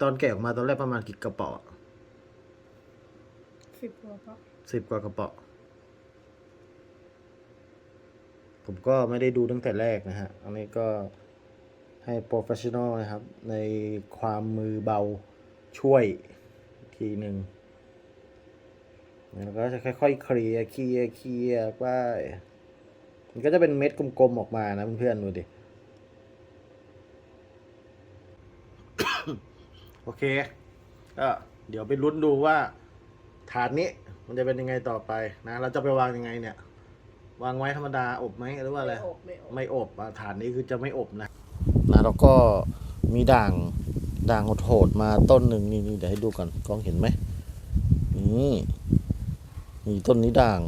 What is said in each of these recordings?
ตอนแกะออกมาตอนแรกประมาณกี่กระเป๋าสิบกว่าก็สิบกว่ากระเป๋าผมก็ไม่ได้ดูตั้งแต่แรกนะฮะ อันนี้ก็ให้โปรเฟชชั่นอลนะครับ ในความมือเบาช่วยอีกทีหนึ่งแล้วก็จะค่อยๆเคลียร์เคลียร์เคลียร์ไปมันก็จะเป็นเม็ดกลมๆออกมานะเพื่อนๆดูดิ โอเคก็เดี๋ยวไปลุ้นดูว่าถาดนี้มันจะเป็นยังไงต่อไปนะ เราจะไปวางยังไงเนี่ย วางไว้ธรรมดาอบไหมหรือว่าอะไร ไม่อบไม่อบ ไม่อบอะฐานนี้คือจะไม่อบนะ นะแล้วก็มีด่างด่างโหดๆมาต้นหนึ่งนี่นี่เดี๋ยวให้ดูก่อนกล้องเห็นไหมนี่นี่ต้นนี้ด่าง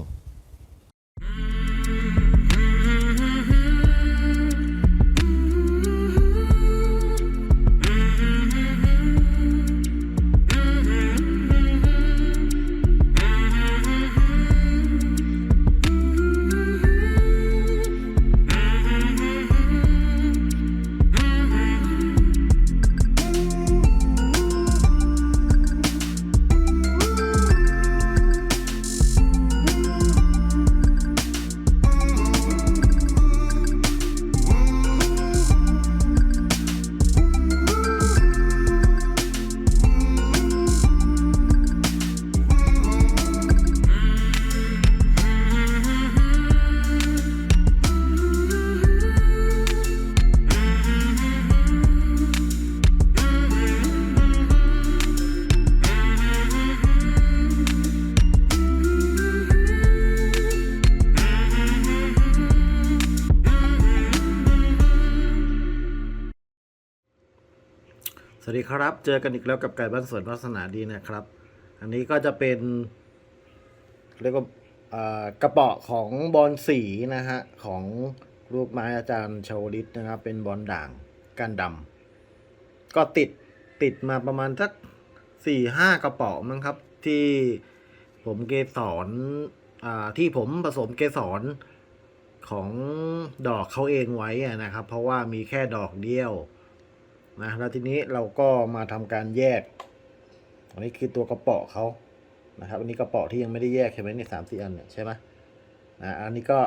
สวัสดีครับ เจอกันอีกแล้วกับไก่บ้านสวนวัฒนาดีนะครับ อันนี้ก็จะเป็นเรียกว่ากระเป๋อของบอลสีนะฮะของลูกไม้อาจารย์ชาวลิตนะครับ เป็นบอลด่างก้านดำก็ติดติดมาประมาณสักสี่ห้ากระเป๋อมั้งครับ ที่ผมเกสรที่ผมผสมเกสรของดอกเขาเองไว้นะครับ เพราะว่ามีแค่ดอกเดียว นะแล้วทีนี้เราก็มาทำการแยก อันนี้คือตัวกระเป๋อเขานะครับ อันนี้กระเป๋อที่ยังไม่ได้แยกใช่ไหมเนี่ยสามสี่อันเนี่ยใช่ไหมอ่าอันนี้ก็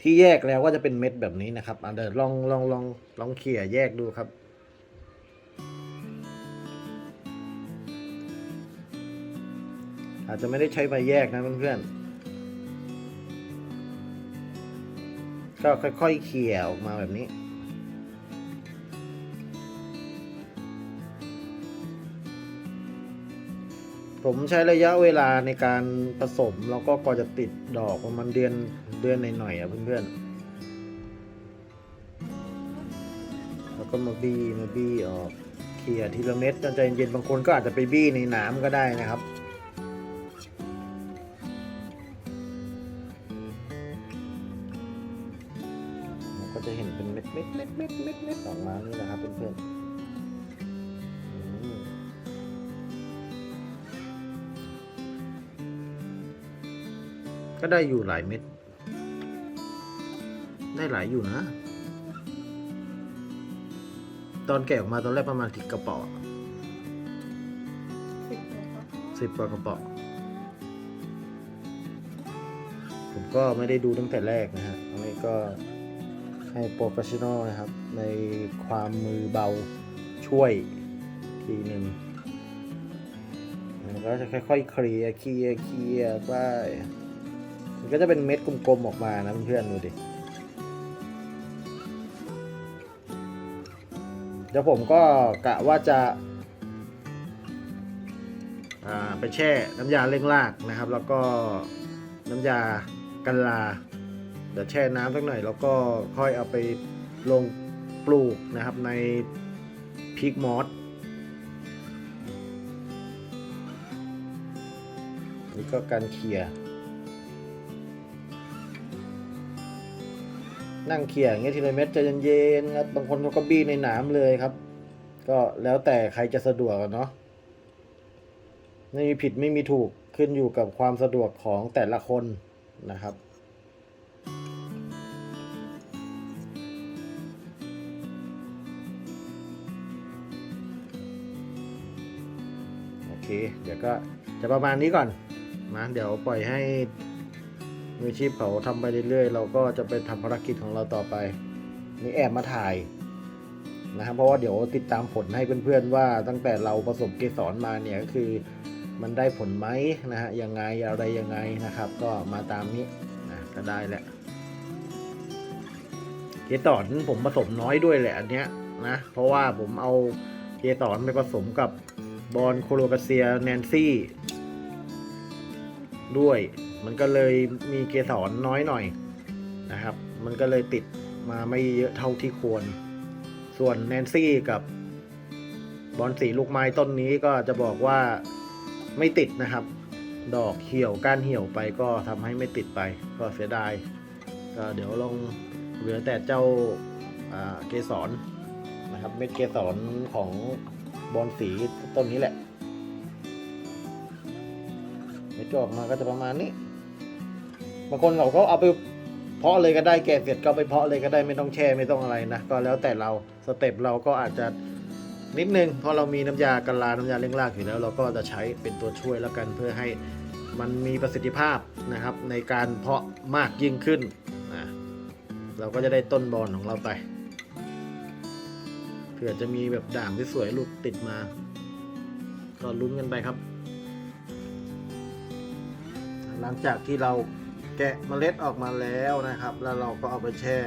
ที่แยกแล้วก็จะเป็นเม็ดแบบนี้นะครับอะเดี๋ยวลองลองลองลองเขี่ยแยกดูครับอาจจะไม่ได้ใช้ใบแยกนะเพื่อนๆ ก็ค่อยๆเขี่ยออกมาแบบนี้ ผมใช้ระยะเวลาในการผสมแล้วก็กว่าจะติดดอกประมาณเดือนเดือนหน่อยๆอะเพื่อนๆแล้วก็มาบี้มาบี้ออกเขี่ยทีละเม็ดใจเย็นๆบางคนก็อาจจะไปบี้ในน้ำก็ได้นะครับก็จะเห็นเป็นเม็ดเม็ดเม็ดเม็ดเม็ดเม็ดออกมานี่นะครับเพื่อนๆ ก็ได้อยู่หลายเม็ด ได้หลายอยู่นะ ตอนแกะออกมาตอนแรกประมาณกี่กระป๋อสิบกว่าก็สิบกว่ากระป๋อผมก็ไม่ได้ดูตั้งแต่แรกนะฮะอันนี้ก็ให้โปรเฟชชั่นอลนะครับ ในความมือเบาช่วยอีกทีหนึ่งแล้วก็จะค่อยๆเคลียร์เคลียร์เคลียร์ไป ก็จะเป็นเม็ดกลมๆออกมานะเพื่อนๆดูดิเดี๋ยวผมก็กะว่าจะาไปแช่น้ำยาเร่งรากนะครับ แล้วก็น้ำยากันลาเดี๋ยวแช่น้ำสักหน่อย แล้วก็ค่อยเอาไปลงปลูกนะครับในพิกมอสนี่ก็การเคลียร์ นั่งเขี่ยอย่างเงี้ยทีละเม็ดจะเย็นๆครับบางคนเขาก็บี้ในหนามเลยครับ ก็แล้วแต่ใครจะสะดวกเนาะไม่มีผิดไม่มีถูกขึ้นอยู่กับความสะดวกของแต่ละคนนะครับโอเคเดี๋ยวก็จะประมาณนี้ก่อนนะเดี๋ยวปล่อยให้ มืออาชีพเขาทำไปเรื่อยๆ เราก็จะไปทำภารกิจของเราต่อไป นี่แอบมาถ่ายนะครับเพราะว่าเดี๋ยวติดตามผลให้เพื่อนๆว่าตั้งแต่เราผสมเกสรมาเนี่ยก็คือมันได้ผลไหมนะฮะยังไงอะไรยังไงนะครับ ก็มาตามนี้นะก็ได้แหละเกสรผมผสมน้อยด้วยแหละอันเนี้ยนะเพราะว่าผมเอาเกสรไปผสมกับบอลโคโลกาเซียแนนซี่ด้วย มันก็เลยมีเกสรน้อยหน่อยนะครับ มันก็เลยติดมาไม่เยอะเท่าที่ควร ส่วนแนนซี่กับบอลสีลูกไม้ต้นนี้ก็จะบอกว่าไม่ติดนะครับ ดอกเหี่ยวก้านเหี่ยวไปก็ทำให้ไม่ติดไป ก็เสียดายก็เดี๋ยวลองเหลือแต่เจ้าเกสรนะครับเม็ดเกสรของบอลสีต้นนี้แหละเม็ดจออกมาก็จะประมาณนี้ บางคนเขาก็เอาไปเพาะเลยก็ได้แกะเสร็จก็ไปเพาะเลยก็ได้ไม่ต้องแช่ไม่ต้องอะไรนะก็แล้วแต่เราสเต็ปเราก็อาจจะนิดนึงเพราะเรามีน้ำยากันลาน้ำยาเร่งรากอยู่แล้ว เราก็จะใช้เป็นตัวช่วยแล้วกันเพื่อให้มันมีประสิทธิภาพนะครับ ในการเพาะมากยิ่งขึ้นนะเราก็จะได้ต้นบอลของเราไปเผื่อจะมีแบบด่างที่สวยหลุดติดมา ก็ลุ้นกันไปครับ หลังจากที่เราะเมล็ดออกมาแล้วนะครับ แล้วเราก็เอาไปแช่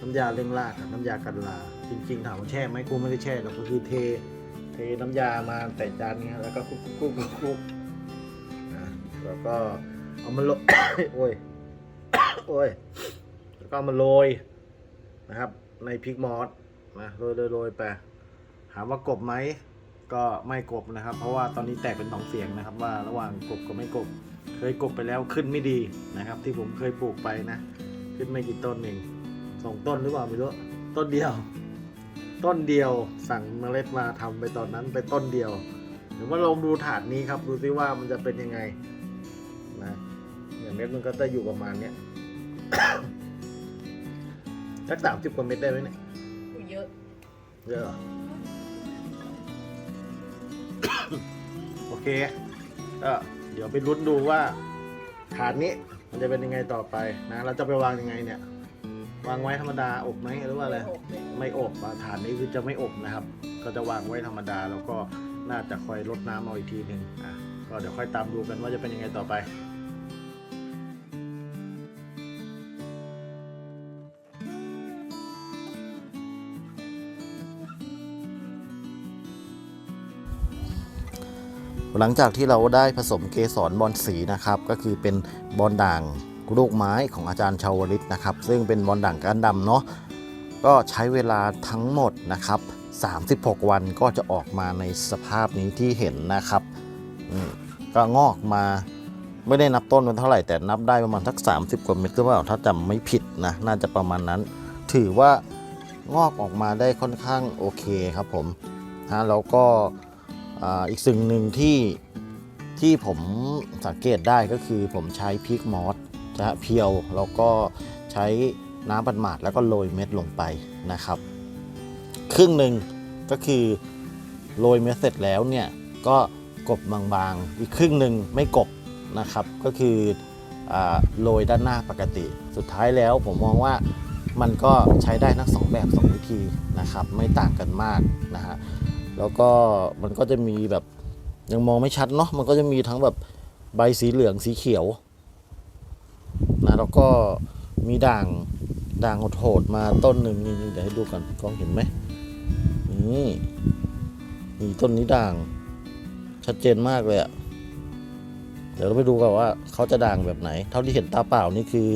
น้ำยาเร่งรากน้ำยากันลา จริงๆถามว่าแช่ไหมกูไม่ได้แช่หรอกก็คือเท เทน้ำยามาแต่จานนี้แล้วก็คุกคุกคุกคุกนะแล้วก็เอามาโรยโอ้ยโอ้ยแล้วก็เอามาโรยนะครับ ในพริกมอสนะโรยโรยโรยไปถามว่ากบไหม ก็ไม่กบนะครับ เพราะว่าตอนนี้แตกเป็นสองเสียงนะครับ ว่าระหว่างกบกับไม่กบ เคยกบไปแล้วขึ้นไม่ดีนะครับ ที่ผมเคยปลูกไปนะ ขึ้นไม่กี่ต้นเองสองต้นหรือเปล่าไม่รู้ต้นเดียว ต้นเดียวสั่งเมล็ดมาทำไปตอนนั้นไปต้นเดียวเดี๋ยวมาลองดูถาดนี้ครับดูซิว่ามันจะเป็นยังไงนะอย่างเม็ดมันก็จะอยู่ประมาณเนี้ยสักสามสิบกว่าเม็ดได้ไหมเนี่ยเยอะเยอะ เหรอโอเคก็เดี๋ยวไปลุ้นดูว่าฐานนี้มันจะเป็นยังไงต่อไปนะ เราจะไปวางยังไงเนี่ย วางไว้ธรรมดาอบไหมหรือว่าอะไรหกเลยไม่อบอะฐานนี้คือจะไม่อบนะครับ ก็จะวางไว้ธรรมดาแล้วก็น่าจะคอยลดน้ำเอาอีกทีหนึ่งอะก็เดี๋ยวค่อยตามดูกันว่าจะเป็นยังไงต่อไป หลังจากที่เราได้ผสมเกสรบอลสีนะครับ ก็คือเป็นบอลด่างลูกไม้ของอาจารย์ชาวลิตนะครับ ซึ่งเป็นบอลด่างก้านดำเนาะก็ใช้เวลาทั้งหมดนะครับ 36 วันก็จะออกมาในสภาพนี้ที่เห็นนะครับก็งอกมาไม่ได้นับต้นมันเท่าไหร่ แต่นับได้ประมาณสัก 30 กว่าเม็ดหรือเปล่าถ้าจำไม่ผิดนะน่าจะประมาณนั้น ถือว่างอกออกมาได้ค่อนข้างโอเคครับผมนะแล้วก็ อีกสิ่งหนึ่งที่ที่ผมสังเกตได้ก็คือผมใช้พริกมอสนะฮะเพียวแล้วก็ใช้น้ำปันหมาดแล้วก็โรยเม็ดลงไปนะครับ ครึ่งหนึ่งก็คือโรยเม็ดเสร็จแล้วเนี่ยก็กบบางๆ อีกครึ่งหนึ่งไม่กบนะครับ ก็คืออโรยด้านหน้าปกติ สุดท้ายแล้วผมมองว่ามันก็ใช้ได้ทั้งสองแบบสองวิธีนะครับ ไม่ต่างกันมากนะฮะ แล้วก็มันก็จะมีแบบยังมองไม่ชัดเนาะมันก็จะมีทั้งแบบใบสีเหลืองสีเขียวนะแล้วก็มีด่างด่างโหดๆมาต้นหนึ่งนี่เดี๋ยวให้ดูกันกล้องเห็นไหมนี่นี่ต้นนี้ด่าง ชัดเจนมากเลยอะเดี๋ยวเราไปดูกันว่าเขาจะด่างแบบไหน เท่าที่เห็นตาเปล่านี่คือ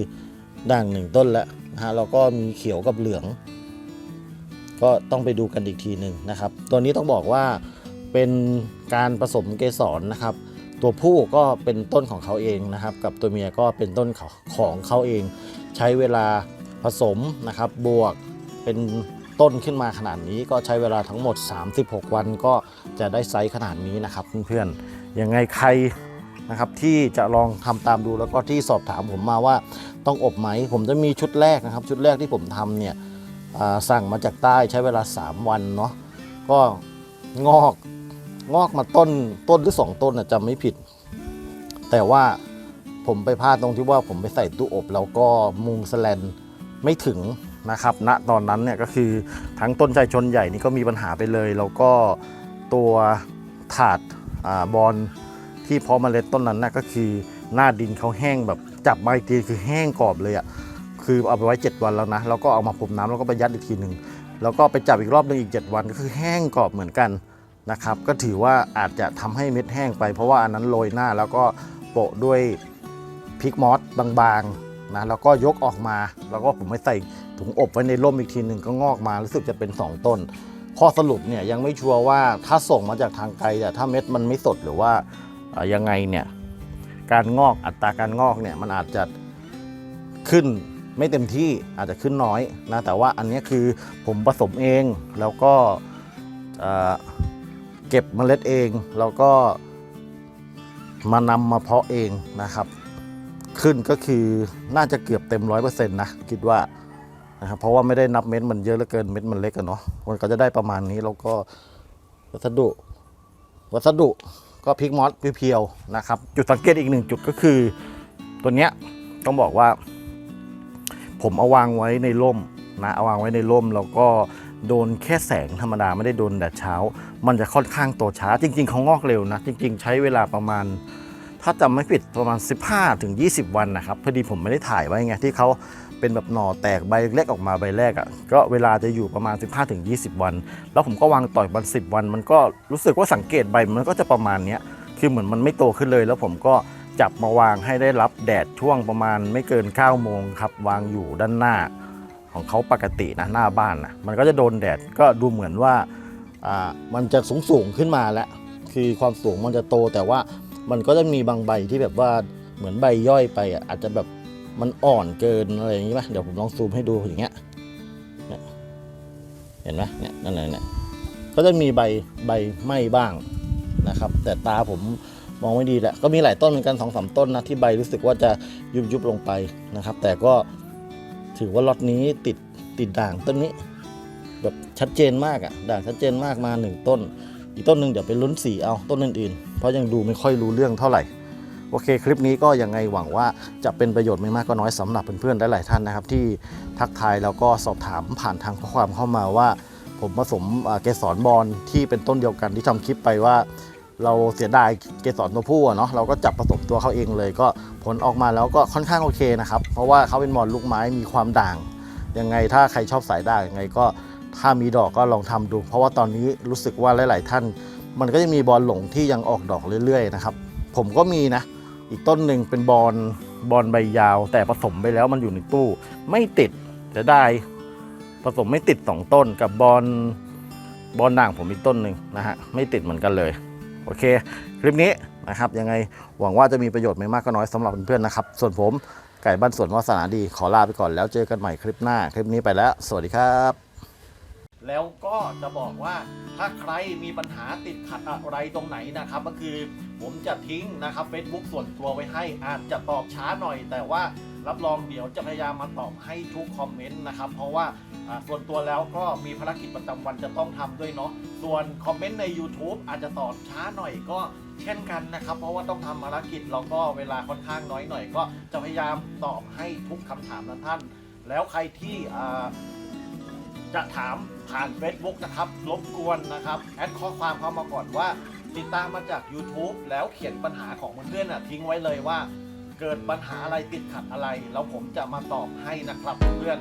ด่างหนึ่งต้นแล้วนะฮะแล้วก็มีเขียวกับเหลือง ก็ต้องไปดูกันอีกทีหนึ่งนะครับ ตัวนี้ต้องบอกว่าเป็นการผสมเกสรนะครับ ตัวผู้ก็เป็นต้นของเขาเองนะครับ กับตัวเมียก็เป็นต้นของเขาเอง ใช้เวลาผสมนะครับ บวกเป็นต้นขึ้นมาขนาดนี้ก็ใช้เวลาทั้งหมด 36 วันก็จะได้ไซส์ขนาดนี้นะครับเพื่อนๆยังไงใครนะครับที่จะลองทำตามดูแล้วก็ที่สอบถามผมมาว่าต้องอบไหม ผมจะมีชุดแรกนะครับ ชุดแรกที่ผมทำเนี่ย สั่งมาจากใต้ใช้เวลา 3 วันเนาะก็งอกงอกมาต้นต้นหรือสองต้นนะจำไม่ผิด แต่ว่าผมไปพลาดตรงที่ว่าผมไปใส่ตู้อบแล้วก็มุงสแลนไม่ถึงนะครับณตอนนั้นเนี่ยก็คือทั้งต้นชายชนใหญ่นี่ก็มีปัญหาไปเลย แล้วก็ตัวถาดอาบอลที่พาะเมล็ดต้นนั้นนะก็คือหน้าดินเขาแห้งแบบจับมาอีกทีคือแห้งกรอบเลยอะ่ะ คือเอาไปไว้ 7 วันแล้วนะ แล้วก็เอามาพรมน้ำแล้วก็ไปยัดอีกทีหนึ่งแล้วก็ไปจับอีกรอบหนึ่งอีก 7 วันก็คือแห้งกรอบเหมือนกันนะครับก็ถือว่าอาจจะทำให้เม็ดแห้งไป เพราะว่าอันนั้นโรยหน้าแล้วก็โปะด้วยพริกมอสบางๆนะแล้วก็ยกออกมา แล้วก็ผมไปใส่ถุงอบไว้ในร่มอีกทีหนึ่งก็งอกมารู้สึกจะเป็น 2 ต้น ข้อสรุปเนี่ยยังไม่ชัวร์ว่าถ้าส่งมาจากทางไกลแต่ถ้าเม็ดมันไม่สดหรือว่ายังไงเนี่ยการงอกอัตราการงอกเนี่ยมันอาจจะขึ้น ไม่เต็มที่อาจจะขึ้นน้อยนะแต่ว่าอันนี้คือผมผสมเองแล้วก็เก็บเมล็ดเอง แล้วก็มานำมาเพาะเองนะครับ ขึ้นก็คือน่าจะเกือบเต็มร้อยเปอร์เซ็นต์นะคิดว่านะครับเพราะว่าไม่ได้นับเม็ดมันเยอะเหลือเกินเม็ดมันเล็กกันเนาะมันก็จะได้ประมาณนี้แล้วก็วัสดุวัสดุก็พริกมอสเพียวๆนะครับ จุดสังเกตอีกหนึ่งจุดก็คือตัวเนี้ยต้องบอกว่า ผมเอาวางไว้ในร่มนะเอาวางไว้ในร่มแล้วก็โดนแค่แสงธรรมดาไม่ได้โดนแดดเช้า มันจะค่อนข้างโตช้า จริง ๆเขางอกเร็วนะ จริง ๆ ใช้เวลาประมาณ ถ้าจำไม่ผิดประมาณ 15ถึง20 วันนะครับพอดีผมไม่ได้ถ่ายไว้ไงที่เขาเป็นแบบหน่อแตกใบเล็กออกมาใบแรกอะ่ะก็เวลาจะอยู่ประมาณ 15ถึง20 วัน แล้วผมก็วางต่อยวัน10 วัน มันก็รู้สึกว่าสังเกตใบมันก็จะประมาณเนี้ยคือเหมือนมันไม่โตขึ้นเลย แล้วผมก็ จับมาวางให้ได้รับแดดช่วงประมาณไม่เกิน9โมงครับ วางอยู่ด้านหน้าของเขาปกตินะหน้าบ้านนะมันก็จะโดนแดดก็ดูเหมือนว่าอ่ามันจะสูงสูงๆขึ้นมาแล้ว คือความสูงมันจะโตแต่ว่ามันก็จะมีบางใบที่แบบว่าเหมือนใบย่อยไปอะอาจจะแบบมันอ่อนเกินอะไรอย่างนี้ป่ะเดี๋ยวผมลองซูมให้ดูอย่างเงี้ยเนี่ยเห็นไหมเนี่ยนั่นเลยเนี่ยก็จะมีใบใบไหม้บ้างนะครับ แต่ตาผม มองไม่ดีแหละก็มีหลายต้นเหมือนกันสองสามต้นนะที่ใบรู้สึกว่าจะยุบยุบๆลงไปนะครับ แต่ก็ถือว่าล็อตนี้ติดติดด่างต้นนี้ แบบชัดเจนมากอะด่างชัดเจนมากมาหนึ่งต้น อีกต้นหนึ่งเดี๋ยวไปลุ้นสีเอาต้นอื่นๆ เพราะยังดูไม่ค่อยรู้เรื่องเท่าไหร่โอเคคลิปนี้ก็ยังไงหวังว่าจะเป็นประโยชน์ไม่มากก็น้อยสำหรับเพื่อนๆหลายๆท่านนะครับ ที่ทักทายแล้วก็สอบถามผ่านทางข้อความเข้ามาว่า ผมผสมเกสรบอลที่เป็นต้นเดียวกันที่ทำคลิปไปว่า เราเสียดายเกสรตัวผู้เนาะเราก็จับผสมตัวเขาเองเลย ก็ผลออกมาแล้วก็ค่อนข้างโอเคนะครับ เพราะว่าเขาเป็นบอลลูกไม้มีความด่าง ยังไงถ้าใครชอบสายด่างยังไงก็ถ้ามีดอกก็ลองทำดู เพราะว่าตอนนี้รู้สึกว่าหลาย ๆ ท่าน มันก็จะมีบอลหลงที่ยังออกดอกเรื่อย ๆ นะครับ ผมก็มีนะ อีกต้นหนึ่งเป็นบอลบอลใบยาว แต่ผสมไปแล้วมันอยู่ในตู้ ไม่ติดจะได้ผสมไม่ติด 2 ต้นกับบอลบอลด่างผมอีกต้นหนึ่งนะฮะไม่ติดเหมือนกันเลย โอเค คลิปนี้นะครับยังไงหวังว่าจะมีประโยชน์ไม่มากก็น้อยสำหรับเพื่อนๆนะครับ ส่วนผมไก่บ้านสวนวาสนาดีขอลาไปก่อนแล้วเจอกันใหม่คลิปหน้า คลิปนี้ไปแล้ว สวัสดีครับ แล้วก็จะบอกว่าถ้าใครมีปัญหาติดขัดอะไรตรงไหนนะครับ ก็คือผมจะทิ้งนะครับ Facebook ส่วนตัวไว้ให้อาจจะตอบช้าหน่อยแต่ว่า รับรองเดี๋ยวจะพยายามมาตอบให้ทุกคอมเมนต์นะครับ เพราะว่าส่วนตัวแล้วก็มีภารกิจประจำวันจะต้องทำด้วยเนาะส่วนคอมเมนต์ใน YouTube อาจจะตอบช้าหน่อยก็เช่นกันนะครับ เพราะว่าต้องทำภารกิจเราก็เวลาค่อนข้างน้อยหน่อย ก็จะพยายามตอบให้ทุกคำถามนะท่าน แล้วใครที่จะถามผ่าน Facebook นะครับรบกวนนะครับ แอดข้อความเข้ามาก่อนว่า ติดตามมาจาก YouTube แล้วเขียนปัญหาของเพื่อนๆน่ะทิ้งไว้เลยว่า เกิดปัญหาอะไรติดขัดอะไร แล้วผมจะมาตอบให้นะครับเพื่อน